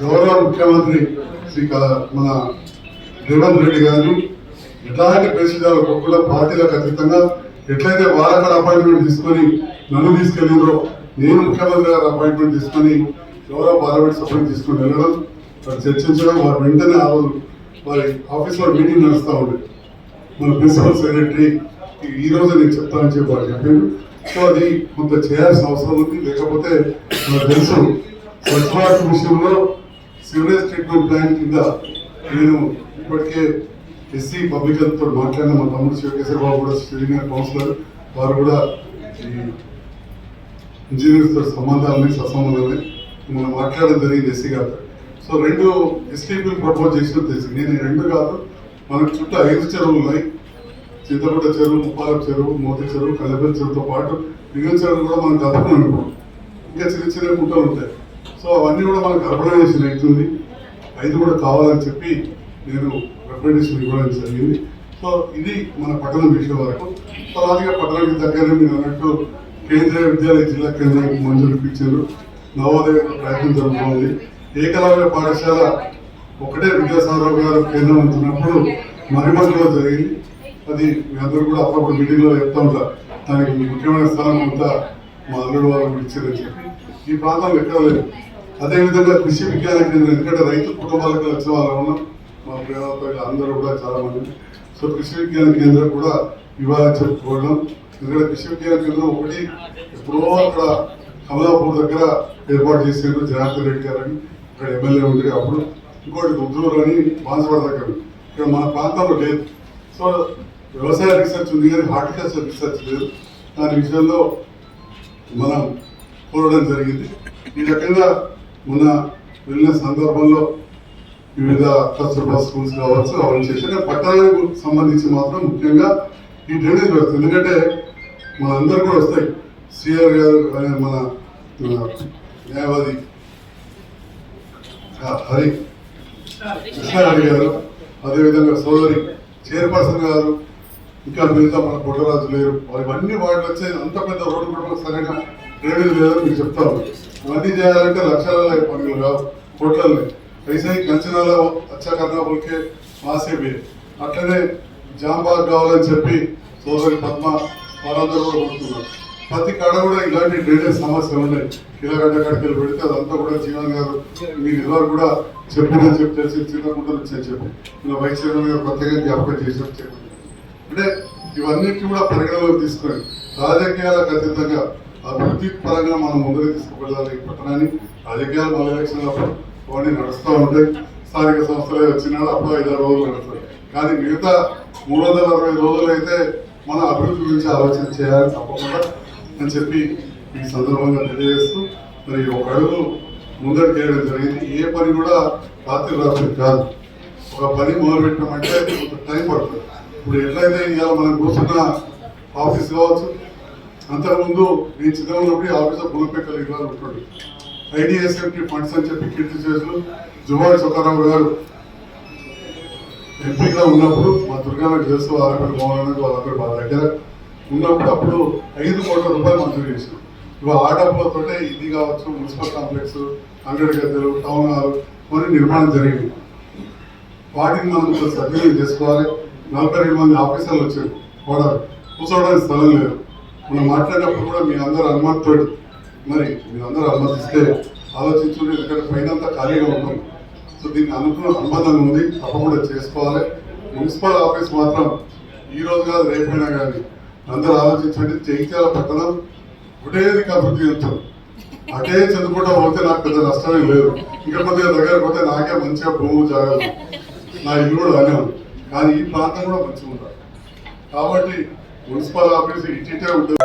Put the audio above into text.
గౌరవ ముఖ్యమంత్రి శ్రీ మన రేవంత్ రెడ్డి గారు ఎట్లాంటి ప్రెసిడెంట్ ఒక్కొక్కల పార్టీలకు అతీతంగా ఎట్లయితే వాళ్ళక్కడ అపాయింట్మెంట్ తీసుకొని నన్ను తీసుకెళ్ళిందో నేను ముఖ్యమంత్రి గారు అపాయింట్మెంట్ తీసుకొని గౌరవ పార్లమెంట్ సభ్యులు తీసుకొని వెళ్ళడం వారు చర్చించడం వారు వెంటనే ఆ వారి ఆఫీస్లో మీటింగ్ నడుస్తూ ఉంది మన ప్రిన్సిపల్ సెక్రటరీ ఈ రోజు నేను చెప్తానని చెప్పి వారు చెప్పాను సో అది కొంత చేయాల్సిన అవసరం ఉంది. లేకపోతే నాకు తెలుసు స్వచ్ఛ భారత్ విషయంలో సివరేజ్ ట్రీట్మెంట్ ప్లాంట్ కింద నేను ఇప్పటికే ఎస్సీ పబ్లిక్ హెల్త్తో మాట్లాడిన మా తమ్ముడు శివకేశ్వర బాబు కూడా సీనియర్ కౌన్సిలర్. వారు కూడా ఈ ఇంజనీర్స్తో సంబంధాలని సత్సంబంధాలని మనం మాట్లాడడం జరిగింది ఎస్సీ గారు సో రెండు ఎస్టీపీలు ప్రపోజ్ చేసినట్టు తెలిసి నేను రెండు కాదు మనకు చుట్టూ ఐదు చెరువులు ఉన్నాయి. చింతపట్ట చెరువు ముప్పాల చెరువు మోతి చెరువు కల్లపల్లి చెరువుతో పాటు మిగిలిన చెరువులు కూడా మనం కలపడం ఇంకా చిన్న చిన్న గుంటలు ఉంటాయి. సో అవన్నీ కూడా మనకు అర్బనైజేషన్ అవుతుంది అది కూడా కావాలని చెప్పి నేను రికమెండేషన్ ఇవ్వడం జరిగింది. సో ఇది మన పట్టణం విషయం వరకు. అలాగే పట్టణానికి దగ్గర మీరు అన్నట్టు కేంద్రీయ విద్యాలయ జిల్లా కేంద్రానికి మంజూరు ఇప్పించారు నవోదయ ప్రయత్నం జరుగుతుంది. ఏకలవ్య పాఠశాల ఒకటే విద్యాసాగర్ గారు కేంద్రం ఉంటున్నప్పుడు మరిమందులో జరిగింది. అది మీ అందరూ కూడా అప్పుడప్పుడు మీటింగ్లో చెప్తా ఉంటారు. దానికి ముఖ్యమైన స్థానం అంతా మా అల్లుడు వాళ్ళకి ఇచ్చారని చెప్పి ఈ ప్రాంతంలో ఎక్కడ లేదు అదేవిధంగా కృషి విజ్ఞాన కేంద్రం ఎందుకంటే రైతు కుటుంబాలకు వచ్చిన వాళ్ళు ఉన్నాం మా ప్రేమపై అందరూ కూడా చాలా మంది సో కృషి విజ్ఞాన కేంద్రం కూడా ఇవ్వాలని చెప్పుకోవడం ఎందుకంటే కృషి విజ్ఞాన కేంద్రం ఒకటి ఎప్పుడో అక్కడ కమలాపూర్ దగ్గర ఏర్పాటు చేసారు జనార్దన్ రెడ్డి గారని. ఇక్కడ ఎమ్మెల్యే ఉండే అప్పుడు. ఇంకోటి రుద్రూరు అని బాన్సవాడ దగ్గర ఇక్కడ మన ప్రాంతంలో లేదు. సో వ్యవసాయ రీసెర్చ్ ఉంది కానీ హార్టికల్చర్ రీసెర్చ్ లేదు. దాని విషయంలో మనం కోరడం జరిగింది. ఈ రకంగా మొన్న వెళ్ళిన సందర్భంలో వివిధ కస్తూర్బా స్కూల్స్ కావచ్చు అవన్నీ చేసి పట్టణాలకు పట్టణానికి సంబంధించి మాత్రం ముఖ్యంగా ఈ డ్రైనేజ్ వ్యవస్థ. ఎందుకంటే మనందరూ కూడా వస్తాయి. సిఆర్ గారు అనే మన న్యాయవాది హరి కృష్ణారెడ్డి గారు అదేవిధంగా సోదరి చైర్పర్సన్ గారు ఇంకా మిగతా మన పుట్టరాజు లేరు. ఇవన్నీ వాళ్ళు వచ్చే అంత పెద్ద రోడ్డు కూడా సరైన డ్రైనేజ్ లేదని మీకు చెప్తారు. ఇవన్నీ చేయాలంటే లక్షల పనులు కావు కోట్లలో ऐसे కంచనాల అచ్చకర్ణాపులకే మాసేపే అట్లనే జాంబాగ్ కావాలని చెప్పి సోదరి పద్మ వాళ్ళందరూ కూడా కొడుతున్నారు ప్రతి కాడ కూడా ఇలాంటి డ్రైనేజ్ సమస్యలు ఉన్నాయి. కిలగడ్డ కడకలు పెడితే అదంతా కూడా జీవన్ గారు మీరు ఇదివరకు కూడా చెప్పిన చెప్పి తెలిసి చిన్నకుంట నుంచి చెప్పి. ఇలా వైస్ చైర్మన్ గారు ప్రత్యేకంగా జ్ఞాపకం చేసినట్టు చెప్పండి అంటే ఇవన్నిటి కూడా పరిగణలోకి తీసుకొని రాజకీయాలకు అతీతంగా అభివృద్ధి పరంగా మనం ముందుకు తీసుకువెళ్ళాలి పట్టణాన్ని. రాజకీయాలు మళ్ళీ ఎలక్షన్ నడుస్తూ ఉంటాయి. స్థానిక సంస్థలే వచ్చినాడు అప్పుడు ఐదారు రోజులు నడుస్తాయి. కానీ మిగతా మూడు వందల అరవై రోజులు అయితే మన అభివృద్ధి గురించి ఆలోచన చేయాలని తప్పకుండా అని చెప్పి ఈ సందర్భంగా తెలియజేస్తూ మరి ఒక అడుగు ముందరికి వేయడం జరిగింది. ఏ పని కూడా రాత్రి రాత్రి కాదు. ఒక పని మొదలు పెట్టామంటే కొంత టైం పడుతుంది. ఇప్పుడు ఎట్లయితే ఇవాళ మనం కూర్చున్న ఆఫీస్ కావచ్చు అంతకుముందు నేను చిన్న ఉన్నప్పుడు ఈ ఆఫీస్ గుణపెక్కలు ఇవ్వాలి ఉంటుంది ఐడిఎస్ఎంకి ఫండ్స్ అని చెప్పి కీర్తి చేసులు జువాడి సుఖారావు గారు ఎంపీగా ఉన్నప్పుడు మా దుర్గా చేస్తూ ఆరపల్లి మోహన్ వాళ్ళందరూ మా దగ్గర ఉన్నప్పుడు అప్పుడు ఐదు కోట్ల రూపాయలు మంజూరు చేసాం ఇవాళ ఆ డబ్బులతోటే ఇది కావచ్చు మున్సిపల్ కాంప్లెక్స్ అంగడి గద్దెలు టౌన్ హాల్ కొన్ని నిర్మాణం జరిగింది. వాటిని మనం సద్వినియోగం చేసుకోవాలి. నలభై రెండు మంది ఆఫీసర్లు వచ్చారు. కూడా కూర్చోవడానికి స్థలం లేదు. మనం మాట్లాడినప్పుడు కూడా మీ అందరూ అనుమతితో మరి మీరు అందరూ అనుమతిస్తే ఆలోచించుకుని ఎందుకంటే పైన అంతా ఖాళీగా ఉంటుంది సో దీన్ని అనుకున్న అనుబంధం ఉంది. తప్పకుండా చేసుకోవాలి. మున్సిపల్ ఆఫీస్ మాత్రం ఈ రోజు కాదు రేపైనా కానీ అందరూ ఆలోచించండి. జగిత్యాల పట్టణం ఒకటేది అభివృద్ధి చెందుతుంది అటే చదువుకుంటా పోతే నాకు పెద్ద నష్టమే లేదు. ఇంకా కొద్దిగా దగ్గర పోతే నాకే మంచిగా భూమి జాగాలి. నా ఇల్లు కూడా అనే కానీ ఈ ప్రాంతం కూడా మంచిగా ఉండాలి. కాబట్టి మున్సిపల్ ఆఫీస్ ఇంటి ఉంటుంది.